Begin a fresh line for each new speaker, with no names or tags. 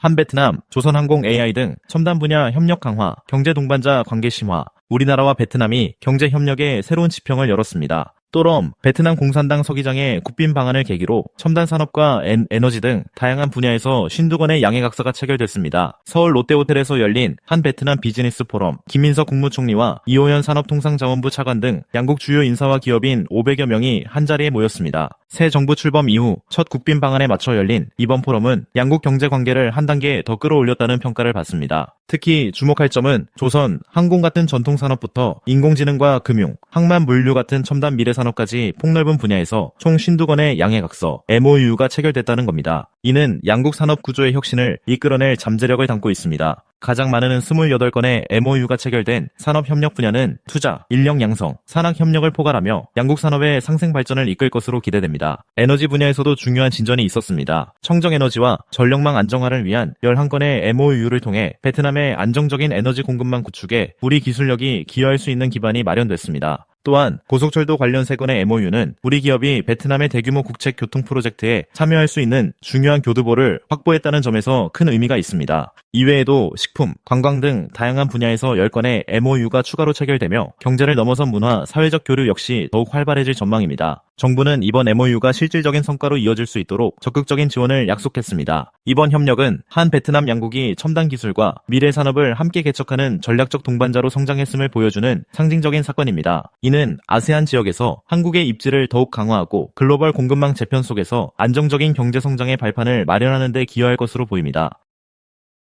한베트남, 조선항공 AI 등 첨단 분야 협력 강화, 경제 동반자 관계 심화, 우리나라와 베트남이 경제 협력의 새로운 지평을 열었습니다. 또럼 베트남 공산당 서기장의 국빈 방안을 계기로 첨단 산업과 엔- 에너지 등 다양한 분야에서 52건의 양해각서가 체결됐습니다. 서울 롯데호텔에서 열린 한 베트남 비즈니스 포럼, 김민석 국무총리와 이호연 산업통상자원부 차관 등 양국 주요 인사와 기업인 500여 명이 한자리에 모였습니다. 새 정부 출범 이후 첫 국빈 방안에 맞춰 열린 이번 포럼은 양국 경제 관계를 한 단계 더 끌어올렸다는 평가를 받습니다. 특히 주목할 점은 조선, 항공 같은 전통 산업부터 인공지능과 금융, 항만 물류 같은 첨단 미래 산업까지 폭넓은 분야에서 총 52건의 양해각서, MOU가 체결됐다는 겁니다. 이는 양국 산업 구조의 혁신을 이끌어낼 잠재력을 담고 있습니다. 가장 많은 28건의 MOU가 체결된 산업협력 분야는 투자, 인력 양성, 산학협력을 포괄하며 양국 산업의 상생 발전을 이끌 것으로 기대됩니다. 에너지 분야에서도 중요한 진전이 있었습니다. 청정에너지와 전력망 안정화를 위한 11건의 MOU를 통해 베트남의 안정적인 에너지 공급망 구축에 우리 기술력이 기여할 수 있는 기반이 마련됐습니다. 또한 고속철도 관련 세 건의 MOU는 우리 기업이 베트남의 대규모 국책 교통 프로젝트에 참여할 수 있는 중요한 교두보를 확보했다는 점에서 큰 의미가 있습니다. 이외에도 식품, 관광 등 다양한 분야에서 10건의 MOU가 추가로 체결되며 경제를 넘어선 문화, 사회적 교류 역시 더욱 활발해질 전망입니다. 정부는 이번 MOU가 실질적인 성과로 이어질 수 있도록 적극적인 지원을 약속했습니다. 이번 협력은 한 베트남 양국이 첨단 기술과 미래 산업을 함께 개척하는 전략적 동반자로 성장했음을 보여주는 상징적인 사건입니다. 이는 아세안 지역에서 한국의 입지를 더욱 강화하고 글로벌 공급망 재편 속에서 안정적인 경제 성장의 발판을 마련하는 데 기여할 것으로 보입니다.